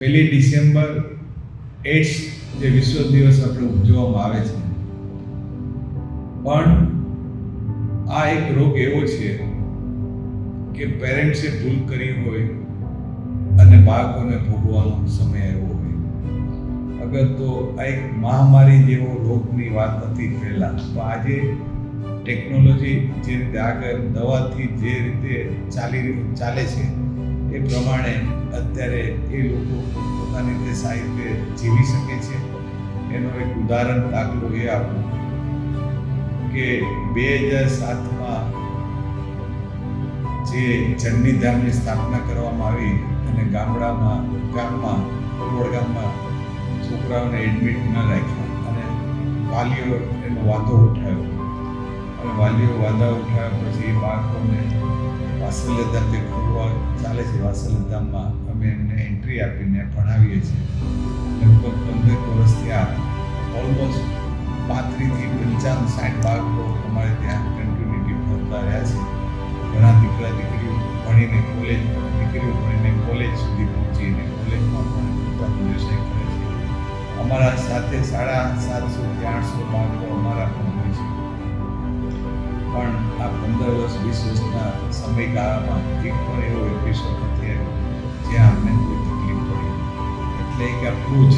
પહેલી December ads જે વિશ્વ દિવસ આપણે ઉજવવામાં આવે છે. પણ આ એક રોગ એવો છે કે પેરેન્ટ્સે ભૂલ કરી હોય અને બાળકોને ભોગવાનો સમય આવ્યો હોય. અગર તો આ એક મહામારી જેવો રોગની વાત હતી પહેલાં, તો આજે ટેકનોલોજી જે રીતે આગળ દવાથી જે રીતે ચાલી ચાલે છે એ પ્રમાણે અત્યારે એ લોકો પોતાની રીતે સાહિત્ય જીવી શકે છે. એનો એક ઉદાહરણ દાખલો એ આપું કે બે હજાર સાતમાં જે ચંડી ધામની સ્થાપના કરવામાં આવી અને ગામડામાં, ગામમાં કોલવડ ગામમાં છોકરાઓને એડમિટ ન રાખ્યા અને વાલીઓ એનો વાંધો ઉઠાવ્યો. અને વાલીઓ વાંધા ઉઠાવ્યા પછી બાળકોને વાત્સલ્યધામ જે ખોલવા ચાલે છે વાત્સલ્યધામમાં અમે એમને એન્ટ્રી આપીને ભણાવીએ છીએ. લગભગ પંદર વર્ષ ત્યાં ઓલમોસ્ટ પાંત્રીસથી પંચાવન સાઠ બાળકો અમારે ત્યાં કન્ટિન્યુટી ભણતા રહ્યા છે. ઘણા દીકરા દીકરીઓ ભણીને કોલેજ દીકરીઓ ભણીને કોલેજ સુધી પહોંચી અને કોલેજમાં પણ પોતાનો વ્યવસાય કરે છે. અમારા સાથે સાડા સાતસોથી આઠસો બાળકો અમારા પણ હોય છે. આ પંદર વર્ષ, વીસ વર્ષના સમયગાળામાં એક પણ એવો એપિસોડ નથી આવ્યો જ્યાં અમને કોઈ તકલીફ પડી. એટલે એક આપણું જ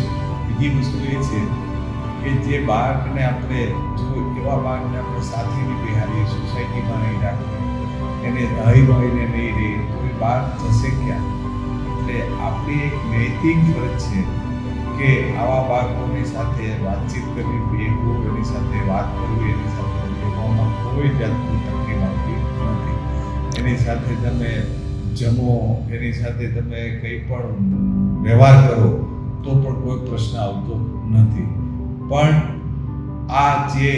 બીજી વસ્તુ એ છે કે જે બાળકને આપણે જો એવા બાળકને આપણે સાથે નહીં બિહારીએ, સોસાયટીમાં નહીં રાખીએ, એને દહી ભાઈને નહીં રહીએ તો એ બાળક જશે ક્યાં? એટલે આપણી એક નૈતિક ફરજ છે કે આવા બાળકોની સાથે વાતચીત કરવી, બેહવું, એની સાથે વાત કરવી, એની સાથે રહેવામાં કોઈ જાતની તકલીફ આવતી નથી એની સાથે તમે જમો, એની સાથે તમે કંઈ પણ વ્યવહાર કરો, તો પણ કોઈ પ્રશ્ન આવતો નથી. પણ આ જે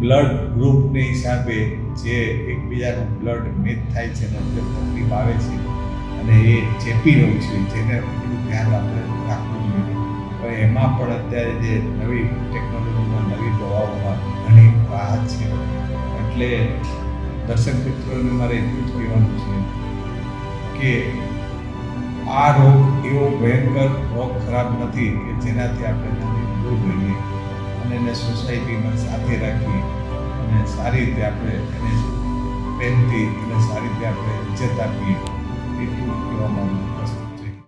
બ્લડ ગ્રુપને હિસાબે જે એકબીજાનું બ્લડ મેચ થાય છે અને તકલીફ આવે છે, અને એ ચેપી રહ્યું છે, જેને ધ્યાન આપણે રાખવું જોઈએ. પણ એમાં પણ અત્યારે જે નવી એટલે દર્શક મિત્રોને મારે એટલું જ કહેવાનું છે કે આ રોગ એવો ભયંકર રોગ ખરાબ નથી કે જેનાથી આપણે દૂર રહીએ અને એને સોસાયટીમાં સાથે રાખી અને સારી રીતે આપણે એને પ્રેમથી અને સારી રીતે આપણે ઇજ્જત આપીએ, એટલું કહેવા માંગુ